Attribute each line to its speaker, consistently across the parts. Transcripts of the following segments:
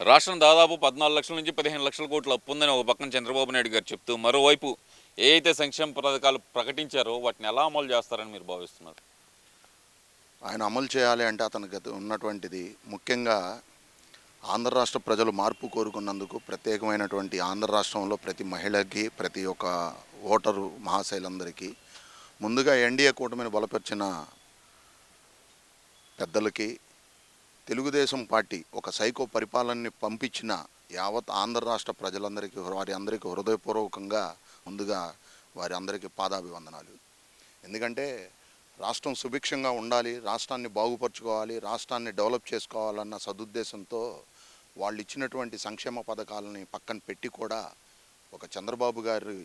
Speaker 1: రాష్ట్రం దాదాపు పద్నాలుగు లక్షల నుంచి పదిహేను లక్షల కోట్ల అప్పు ఉందని ఒక పక్కన చంద్రబాబు నాయుడు గారు చెప్తూ మరోవైపు ఏ అయితే సంక్షేమ పథకాలు ప్రకటించారో వాటిని ఎలా అమలు చేస్తారని మీరు భావిస్తున్నారు?
Speaker 2: ఆయన అమలు చేయాలి అంటే అతనికి ఉన్నటువంటిది ముఖ్యంగా ఆంధ్ర రాష్ట్ర ప్రజలు మార్పు కోరుకున్నందుకు ప్రత్యేకమైనటువంటి ఆంధ్ర రాష్ట్రంలో ప్రతి మహిళకి ప్రతి ఒక్క ఓటరు మహాశైలందరికీ ముందుగా ఎన్డీఏ కూటమిని బలపరిచిన పెద్దలకి తెలుగుదేశం పార్టీ ఒక సైకో పరిపాలనని పంపించిన యావత్ ఆంధ్ర రాష్ట్ర ప్రజలందరికీ వారి అందరికీ హృదయపూర్వకంగా ముందుగా వారి అందరికీ పాదాభివందనాలు. ఎందుకంటే రాష్ట్రం సుభిక్షంగా ఉండాలి రాష్ట్రాన్ని బాగుపరుచుకోవాలి రాష్ట్రాన్ని డెవలప్ చేసుకోవాలన్న సదుద్దేశంతో వాళ్ళు ఇచ్చినటువంటి సంక్షేమ పథకాలని పక్కన పెట్టి కూడా ఒక చంద్రబాబు గారి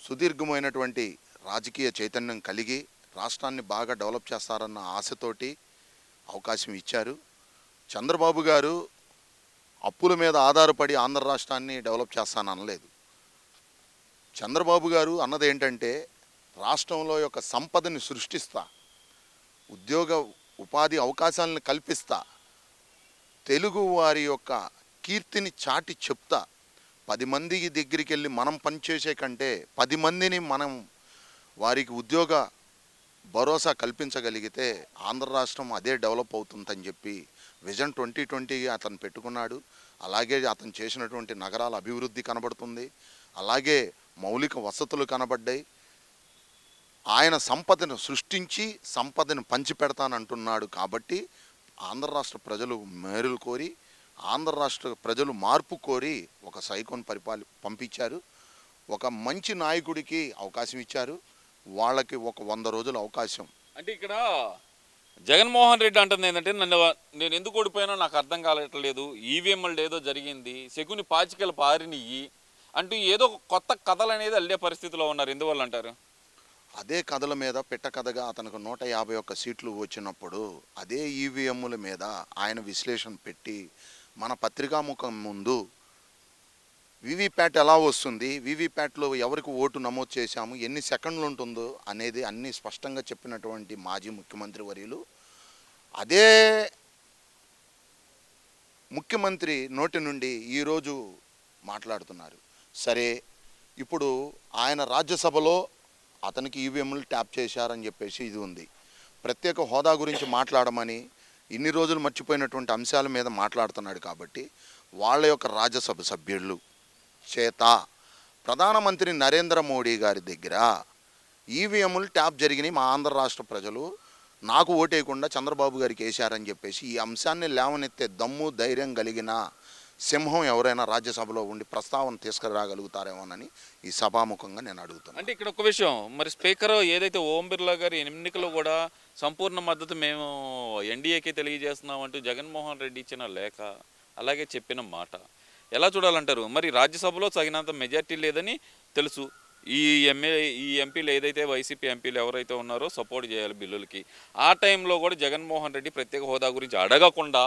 Speaker 2: సుదీర్ఘమైనటువంటి రాజకీయ చైతన్యం కలిగి రాష్ట్రాన్ని బాగా డెవలప్ చేస్తారన్న ఆశతోటి అవకాశం ఇచ్చారు. చంద్రబాబు గారు అప్పుల మీద ఆధారపడి ఆంధ్ర రాష్ట్రాన్ని డెవలప్ చేస్తాననలేదు చంద్రబాబు గారు అన్నది ఏంటంటే రాష్ట్రంలో యొక్క సంపదని సృష్టిస్తా ఉద్యోగ ఉపాధి అవకాశాలను కల్పిస్తా తెలుగు వారి యొక్క కీర్తిని చాటి చెప్తా పది మంది దగ్గరికి వెళ్ళి మనం పనిచేసే కంటే పది మందిని మనం వారికి ఉద్యోగ భరోసా కల్పించగలిగితే ఆంధ్ర రాష్ట్రం అదే డెవలప్ అవుతుందని చెప్పి విజన్ ట్వంటీ ట్వంటీ అతను పెట్టుకున్నాడు. అలాగే అతను చేసినటువంటి నగరాల అభివృద్ధి కనబడుతుంది. అలాగే మౌలిక వసతులు కనబడ్డాయి. ఆయన సంపదను సృష్టించి సంపదను పంచిపెడతానంటున్నాడు కాబట్టి ఆంధ్ర రాష్ట్ర ప్రజలు మేరులు కోరి ఆంధ్ర రాష్ట్ర ప్రజలు మార్పు కోరి ఒక సైకోన్ పరిపాలి పంపించారు. ఒక మంచి నాయకుడికి అవకాశం ఇచ్చారు. వాళ్ళకి ఒక వంద రోజుల అవకాశం.
Speaker 1: అంటే ఇక్కడ జగన్మోహన్ రెడ్డి అంటుంది ఏంటంటే నన్ను నేను ఎందుకు ఓడిపోయానో నాకు అర్థం కావట్లేదు ఈవీఎంలు ఏదో జరిగింది శకుని పాచికలు పారినియ్యి అంటూ ఏదో కొత్త కథలు అనేది అల్లే పరిస్థితిలో ఉన్నారు. ఎందువల్ల అంటారు?
Speaker 2: అదే కథల మీద పెట్ట కథగా అతనికి నూట యాభై ఒక్క సీట్లు వచ్చినప్పుడు అదే ఈవీఎంల మీద ఆయన విశ్లేషణ పెట్టి మన పత్రికాముఖం ముందు వివిప్యాట్ ఎలా వస్తుంది? వివిప్యాట్లో ఎవరికి ఓటు నమోదు చేశాము? ఎన్ని సెకండ్లు ఉంటుందో అనేది అన్ని స్పష్టంగా చెప్పినటువంటి మాజీ ముఖ్యమంత్రి వర్యులు. అదే ముఖ్యమంత్రి నోటి నుండి ఈరోజు మాట్లాడుతున్నారు. సరే ఇప్పుడు ఆయన రాజ్యసభలో అతనికి ఈవీఎంలు ట్యాప్ చేశారని చెప్పేసి ఇది ఉంది. ప్రత్యేక హోదా గురించి మాట్లాడమని ఇన్ని రోజులు మర్చిపోయినటువంటి అంశాల మీద మాట్లాడుతున్నాడు కాబట్టి వాళ్ళ యొక్క రాజ్యసభ సభ్యులు చేత ప్రధానమంత్రి నరేంద్ర మోడీ గారి దగ్గర ఈవీఎంలు ట్యాప్ జరిగినాయి మా ఆంధ్ర రాష్ట్ర ప్రజలు. నాకు ఓటేయకుండా చంద్రబాబు గారికి వేశారని చెప్పేసి ఈ అంశాన్ని లేవనెత్తే దమ్ము ధైర్యం కలిగిన సింహం ఎవరైనా రాజ్యసభలో ఉండి ప్రస్తావన తీసుకురాగలుగుతారేమోనని ఈ సభాముఖంగా నేను అడుగుతాను
Speaker 1: అంటే ఇక్కడ ఒక విషయం మరి స్పీకర్ ఏదైతే ఓం బిర్లా గారి ఎన్నికలు కూడా సంపూర్ణ మద్దతు మేము ఎన్డీఏకి తెలియజేస్తున్నాం అంటూ జగన్మోహన్ రెడ్డి ఇచ్చిన లేఖ అలాగే చెప్పిన మాట. ఎలా చూడాలంటారు? మరి రాజ్యసభలో తగినంత మెజార్టీ లేదని తెలుసు. ఈ ఎంఏ ఈ ఎంపీలు ఏదైతే వైసీపీ ఎంపీలు ఎవరైతే ఉన్నారో సపోర్ట్ చేయాలి బిల్లులకి. ఆ టైంలో కూడా జగన్మోహన్ రెడ్డి ప్రత్యేక హోదా గురించి అడగకుండా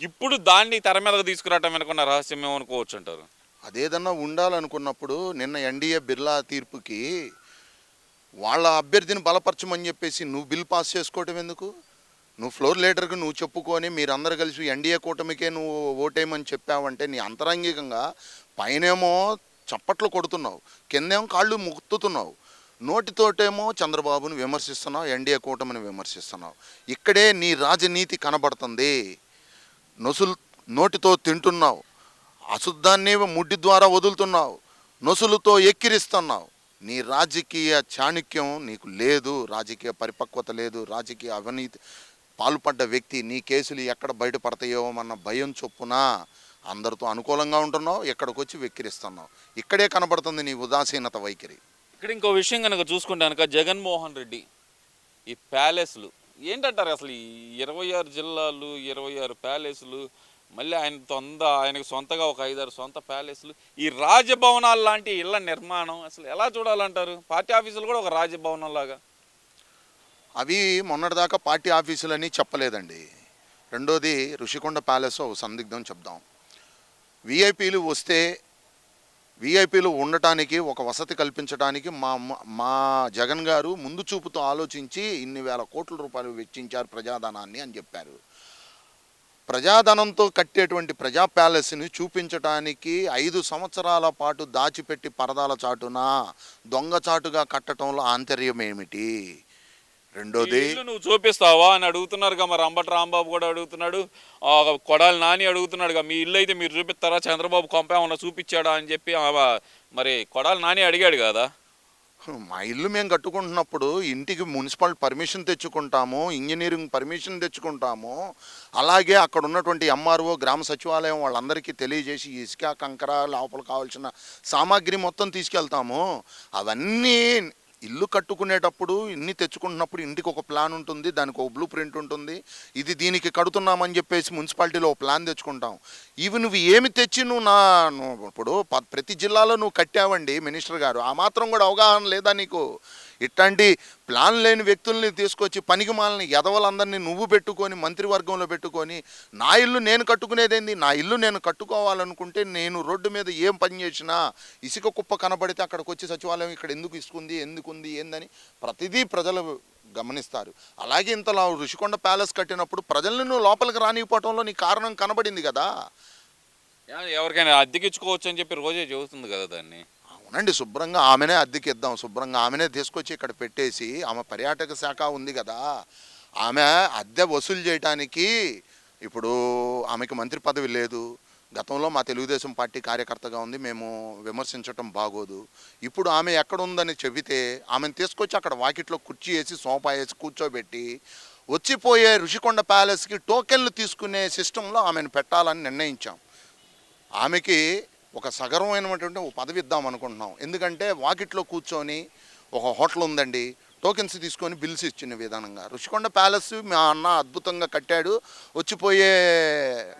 Speaker 1: ఇప్పుడు దాన్ని తెర మీదకు తీసుకురావటం వెనుకున్న రహస్యం ఏమనుకోవచ్చు అంటారు
Speaker 2: అదేదన్నా ఉండాలనుకున్నప్పుడు నిన్న ఎన్డీఏ బిర్లా తీర్పుకి వాళ్ళ అభ్యర్థిని బలపరచమని చెప్పేసి నువ్వు బిల్ పాస్ చేసుకోవటం ఎందుకు? నువ్వు ఫ్లోర్ లీడర్కి నువ్వు చెప్పుకొని మీరందరూ కలిసి ఎన్డీఏ కూటమికే నువ్వు ఓటేయమని చెప్పావంటే నీ అంతరంగికంగా పైనేమో చప్పట్లు కొడుతున్నావు కిందేమో కాళ్ళు ముక్తుతున్నావు నోటితోటేమో చంద్రబాబుని విమర్శిస్తున్నావు ఎన్డీఏ కూటమిని విమర్శిస్తున్నావు. ఇక్కడే నీ రాజనీతి కనబడుతుంది. నొసులు నోటితో తింటున్నావు. అశుద్ధాన్ని ముడ్డి ద్వారా వదులుతున్నావు. నొసులుతో ఎక్కిరిస్తున్నావు. నీ రాజకీయ చాణక్యం నీకు లేదు రాజకీయ పరిపక్వత లేదు రాజకీయ అవినీతి పాల్పడ్డ వ్యక్తి నీ కేసులు ఎక్కడ బయటపడతాయో అన్న భయం చొప్పున అందరితో అనుకూలంగా ఉంటున్నావు ఎక్కడికి వచ్చి వెక్కిరిస్తున్నావు. ఇక్కడే కనబడుతుంది నీ ఉదాసీనత వైఖరి.
Speaker 1: ఇక్కడ ఇంకో విషయం కనుక చూసుకుంటే కనుక జగన్మోహన్ రెడ్డి ఈ ప్యాలెస్లు ఏంటంటారు అసలు ఈ ఇరవై ఆరు జిల్లాలు ఇరవై ఆరు ప్యాలెస్లు మళ్ళీ ఆయన తొంద ఆయనకు సొంతగా ఒక ఐదారు సొంత ప్యాలెస్లు ఈ రాజభవనాలు లాంటి ఇళ్ళ నిర్మాణం అసలు ఎలా చూడాలంటారు? పార్టీ ఆఫీసులు కూడా ఒక రాజభవనం లాగా
Speaker 2: అవి మొన్నటిదాకా పార్టీ ఆఫీసులని చెప్పలేదండి. రెండోది ఋషికొండ ప్యాలెస్ సందిగ్ధం చెప్దాం. విఐపీలు వస్తే విఐపీలు ఉండటానికి ఒక వసతి కల్పించడానికి మా మా జగన్ గారు ముందు చూపుతో ఆలోచించి ఇన్ని వేల కోట్ల రూపాయలు వెచ్చించారు ప్రజాధనాన్ని అని చెప్పారు. ప్రజాధనంతో కట్టేటువంటి ప్రజా ప్యాలెస్ని చూపించడానికి ఐదు సంవత్సరాల పాటు దాచిపెట్టి పరదాల చాటున దొంగచాటుగా కట్టడంలో ఆంతర్యం ఏమిటి రెండోది
Speaker 1: నువ్వు చూపిస్తావా అని అడుగుతున్నారు మరి అంబటి రాంబాబు కూడా అడుగుతున్నాడు. కొడాలి నాని అడుగుతున్నాడుగా మీ ఇల్లు అయితే మీరు చూపిస్తారా? చంద్రబాబు కొంప ఏమన్నా చూపించాడా? అని చెప్పి మరి కొడాలి నాని అడిగాడు కదా.
Speaker 2: మా ఇల్లు మేము కట్టుకుంటున్నప్పుడు ఇంటికి మున్సిపల్ పర్మిషన్ తెచ్చుకుంటాము ఇంజనీరింగ్ పర్మిషన్ తెచ్చుకుంటాము. అలాగే అక్కడ ఉన్నటువంటి ఎంఆర్ఓ గ్రామ సచివాలయం వాళ్ళందరికీ తెలియజేసి ఇసుక కంకర లోపల కావాల్సిన సామాగ్రి మొత్తం తీసుకెళ్తాము. అవన్నీ ఇల్లు కట్టుకునేటప్పుడు ఇన్ని తెచ్చుకుంటున్నప్పుడు ఇంటికి ఒక ప్లాన్ ఉంటుంది దానికి ఒక బ్లూ ప్రింట్ ఉంటుంది. ఇది దీనికి కడుతున్నామని చెప్పేసి మున్సిపాలిటీలో ఒక ప్లాన్ తెచ్చుకుంటాం. ఇవి నువ్వు ఏమి తెచ్చి నువ్వు నా నువ్వు ఇప్పుడు ప్రతి జిల్లాలో నువ్వు కట్టావండి మినిస్టర్ గారు. ఆ మాత్రం కూడా అవగాహన లేదా నీకు? ఇట్లాంటి ప్లాన్ లేని వ్యక్తుల్ని తీసుకొచ్చి పనికిమాలని ఎదవలందరినీ నువ్వు పెట్టుకొని మంత్రివర్గంలో పెట్టుకొని నా ఇల్లు నేను కట్టుకునేదేంది? నా ఇల్లు నేను కట్టుకోవాలనుకుంటే నేను రోడ్డు మీద ఏం పని చేసినా ఇసుక కుప్ప కనబడితే అక్కడికి వచ్చి సచివాలయం ఇక్కడ ఎందుకు ఇసుకుంది ఎందుకు ఉంది ఏందని ప్రతిదీ ప్రజలు గమనిస్తారు. అలాగే ఇంతలా ఋషికొండ ప్యాలెస్ కట్టినప్పుడు ప్రజల్ని నువ్వు లోపలికి రానివ్వటంలో నీ కారణం కనబడింది కదా?
Speaker 1: ఎవరికైనా అద్దెకిచ్చుకోవచ్చు అని చెప్పి రోజే చెబుతుంది కదా దాన్ని.
Speaker 2: అవునండి శుభ్రంగా ఆమెనే అద్దెకి ఇద్దాం శుభ్రంగా ఆమెనే తీసుకొచ్చి ఇక్కడ పెట్టేసి ఆమె పర్యాటక శాఖ ఉంది కదా ఆమె అద్దె వసూలు చేయటానికి ఇప్పుడు ఆమెకి మంత్రి పదవి లేదు. గతంలో మా తెలుగుదేశం పార్టీ కార్యకర్తగా ఉంది మేము విమర్శించటం బాగోదు. ఇప్పుడు ఆమె ఎక్కడ ఉందని చెబితే ఆమెను తీసుకొచ్చి అక్కడ వాకిట్లో కుర్చీ వేసి సోఫా వేసి కూర్చోబెట్టి వచ్చిపోయే ఋషికొండ ప్యాలెస్కి టోకెన్లు తీసుకునే సిస్టంలో ఆమెను పెట్టాలని నిర్ణయించాం. ఆమెకి ఒక సగర్వమైనటువంటి ఒక పదవి ఇద్దాం అనుకుంటున్నాం. ఎందుకంటే వాకిట్లో కూర్చొని ఒక హోటల్ ఉందండి. టోకెన్స్ తీసుకొని బిల్స్ ఇచ్చిన విధానంగా. రుషికొండ ప్యాలెస్ మా అన్న అద్భుతంగా కట్టాడు. వచ్చిపోయే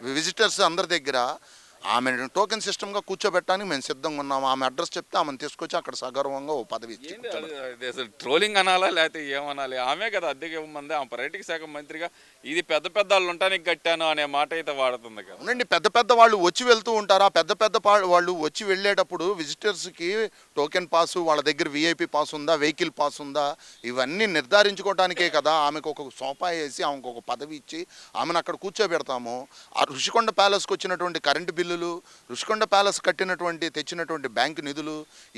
Speaker 2: విజిటర్స్ అందరి దగ్గర ఆమె టోకెన్ సిస్టమ్గా కూర్చోబెట్టడానికి మేము సిద్ధంగా ఉన్నాం. ఆమె అడ్రస్ చెప్తే ఆమెను తీసుకొచ్చి అక్కడ సగర్వంగా ఓ పదవి ఇచ్చి
Speaker 1: అసలు ట్రోలింగ్ అనాలా? లేకపోతే ఏమనాలి? ఆమె కదా అద్దెకి ఇవ్వమంది. ఆ పర్యాటక శాఖ మంత్రిగా ఇది పెద్ద పెద్ద వాళ్ళు ఉండటానికి కట్టాను అనే మాట అయితే వాడుతుంది కదా.
Speaker 2: అవునండి. పెద్ద పెద్ద వాళ్ళు వచ్చి వెళ్తూ ఉంటారు. ఆ పెద్ద పెద్ద పా- వాళ్ళు వచ్చి వెళ్ళేటప్పుడు విజిటర్స్కి టోకెన్ పాస్ వాళ్ళ దగ్గర విఐపి పాస్ ఉందా? వెహికల్ పాస్ ఉందా? ఇవన్నీ నిర్ధారించుకోవడానికే కదా ఆమెకు ఒక సోఫా వేసి ఆమెకు ఒక పదవి ఇచ్చి ఆమెను అక్కడ కూర్చోబెడతాము. ఆ ఋషికొండ ప్యాలెస్కి వచ్చినటువంటి కరెంటు బిల్లులు ఋషికొండ ప్యాలెస్ కట్టినటువంటి తెచ్చినటువంటి బ్యాంకు నిధులు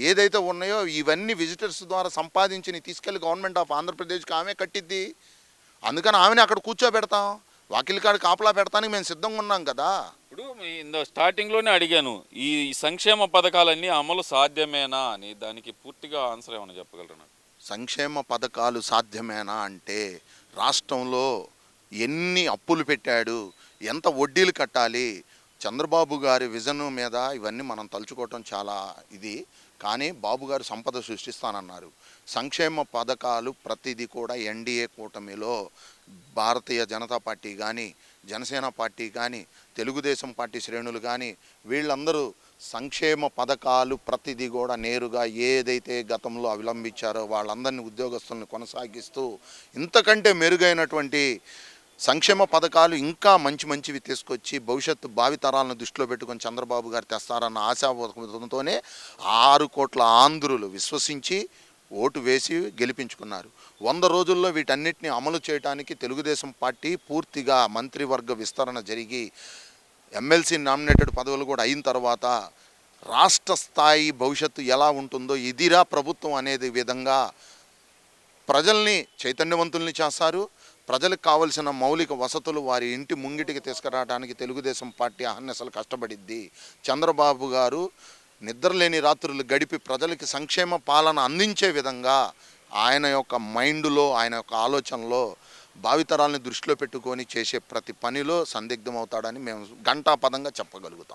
Speaker 2: ఏదైతే ఉన్నాయో ఇవన్నీ విజిటర్స్ ద్వారా సంపాదించి తీసుకెళ్ళి గవర్నమెంట్ ఆఫ్ ఆంధ్రప్రదేశ్కి ఆమె కట్టిద్ది. అందుకని ఆమెను అక్కడ కూర్చోబెడతాం. వాకిలి కాడ కాపలా పెడతానికి మేము సిద్ధంగా ఉన్నాం కదా.
Speaker 1: ఇప్పుడు ఇంద స్టార్టింగ్లోనే అడిగాను ఈ సంక్షేమ పథకాలన్నీ అమలు సాధ్యమేనా అని దానికి పూర్తిగా ఆన్సర్ ఏమైనా చెప్పగలరు నాకు?
Speaker 2: సంక్షేమ పథకాలు సాధ్యమేనా అంటే రాష్ట్రంలో ఎన్ని అప్పులు పెట్టాడు ఎంత వడ్డీలు కట్టాలి చంద్రబాబు గారి విజన్ మీద ఇవన్నీ మనం తలుచుకోవటం చాలా ఇది. కానీ బాబు గారు సంపద సృష్టిస్తానన్నారు. సంక్షేమ పథకాలు ప్రతిదీ కూడా ఎన్డీఏ కూటమిలో భారతీయ జనతా పార్టీ కానీ జనసేన పార్టీ కానీ తెలుగుదేశం పార్టీ శ్రేణులు కానీ వీళ్ళందరూ సంక్షేమ పథకాలు ప్రతిదీ కూడా నేరుగా ఏదైతే గతంలో అవలంబించారో వాళ్ళందరినీ ఉద్యోగస్తులను కొనసాగిస్తూ ఇంతకంటే మెరుగైనటువంటి సంక్షేమ పథకాలు ఇంకా మంచి మంచివి తీసుకొచ్చి భవిష్యత్తు భావితరాలను దృష్టిలో పెట్టుకొని చంద్రబాబు గారు తెస్తారన్న ఆశాబోధంతోనే ఆరు కోట్ల ఆంధ్రులు విశ్వసించి ఓటు వేసి గెలిపించుకున్నారు. వంద రోజుల్లో వీటన్నిటిని అమలు చేయడానికి తెలుగుదేశం పార్టీ పూర్తిగా మంత్రివర్గ విస్తరణ జరిగి ఎమ్మెల్సీ నామినేటెడ్ పదవులు కూడా అయిన తర్వాత రాష్ట్ర స్థాయి భవిష్యత్తు ఎలా ఉంటుందో ఇదిరా ప్రభుత్వం అనేది విధంగా ప్రజల్ని చైతన్యవంతుల్ని చేస్తారు. ప్రజలకు కావలసిన మౌలిక వసతులు వారి ఇంటి ముంగిటికి తీసుకురావడానికి తెలుగుదేశం పార్టీ అహర్నిశలు కష్టపడిద్ది. చంద్రబాబు గారు నిద్రలేని రాత్రులు గడిపి ప్రజలకి సంక్షేమ పాలన అందించే విధంగా ఆయన యొక్క మైండ్లో ఆయన యొక్క ఆలోచనలో భావితరాలని దృష్టిలో పెట్టుకొని చేసే ప్రతి పనిలో సందిగ్ధమవుతాడని మేము గంటాపదంగా చెప్పగలుగుతాం.